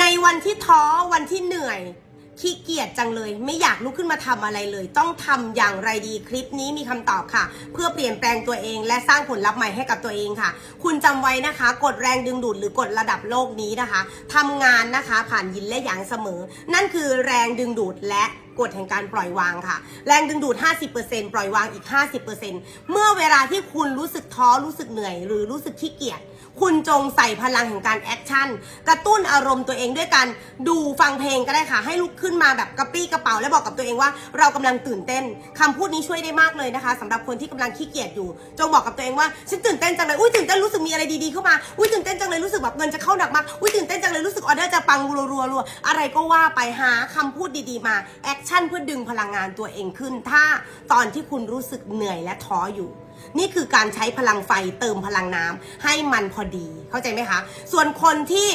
ในวันที่ท้อวันที่เหนื่อยขี้เกียจจังเลย ไม่อยากลุกขึ้นมาทำอะไรเลย ต้องทำอย่างไรดีคลิปนี้มีคำตอบค่ะ เพื่อเปลี่ยนแปลงตัวเอง และสร้างผลลัพธ์ใหม่ให้กับตัวเองค่ะ คุณจำไว้นะคะกฎแรงดึงดูดหรือกฎระดับโลกนี้นะคะทำงานนะคะผ่านยินและหยางเสมอ นั่นคือแรงดึงดูดและกฎแห่งการปล่อยวางค่ะ แรงดึงดูด 50%ปล่อยวางอีก 50%เมื่อเวลาที่คุณรู้สึกท้อรู้สึกเหนื่อย หรือรู้สึกขี้เกียจ คุณจงใส่พลังแห่งการแอคชั่น กระตุ้นอารมณ์ตัวเองด้วยการดูฟังเพลงก็ได้ค่ะ ให้ลุกขึ้นมาแบบกระปี้กระเป๋า และบอกกับตัวเองว่าเรากำลังตื่นเต้นคำพูดนี้ช่วยได้มากเลยนะคะสำหรับคนที่กำลังขี้เกียจอยู่ จงบอกกับตัวเองว่าฉันตื่นเต้นจังเลยอุ้ยตื่นเต้นรู้สึกมีอะไรดีๆเข้ามาอุ้ยตื่นเต้นจังเลยรู้สึกแบบเงินจะเข้าหนักมากอุ้ยตื่นเต้นจังเลยรู้สึกออเดอร์จะปังรัวๆอะไรก็ว่าไปหาคำพูดดีๆมาแอคชั่นเพื่อดึงพลังงานตัวเองขึ้น ถ้าตอนที่คุณรู้สึกเหนื่อยและท้ออยู่นี่คือการใช้พลังไฟเติมพลังน้ำให้มันพอดีเข้าใจไหมคะ ส่วนคนที่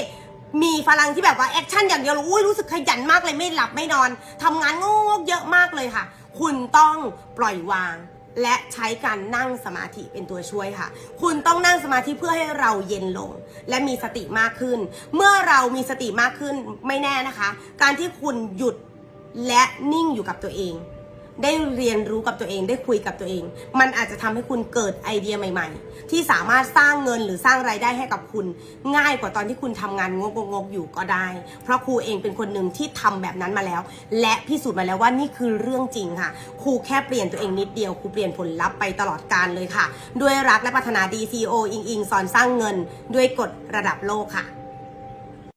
มีพลังที่แบบว่าแอคชั่นอย่างเดียวอุ้ยรู้สึกขยันมากเลยไม่หลับไม่นอนทำงานงกเยอะมากเลยค่ะ คุณต้องปล่อยวาง และใช้การนั่งสมาธิเป็นตัวช่วยค่ะ คุณต้องนั่งสมาธิเพื่อให้เราเย็นลง และมีสติมากขึ้น เมื่อเรามีสติมากขึ้นไม่แน่นะคะ การที่คุณหยุดและนิ่งอยู่กับตัวเอง ได้เรียนรู้กับตัวเองได้คุยกับตัวเอง มันอาจจะทำให้คุณเกิดไอเดียใหม่ ๆ ที่สามารถสร้างเงินหรือสร้างรายได้ให้กับคุณ ง่ายกว่าตอนที่คุณทำงานงกๆๆอยู่ก็ได้ เพราะครูเองเป็นคนหนึ่งที่ทำแบบนั้นมาแล้ว และพิสูจน์มาแล้วว่านี่คือเรื่องจริงค่ะ ครูแค่เปลี่ยนตัวเองนิดเดียวครูเปลี่ยนผลลัพธ์ไปตลอดการเลยค่ะ ด้วยรักและปรารถนาดีซีโออิงอิงสอนสร้างเงิน ด้วยกฎระดับโลกค่ะ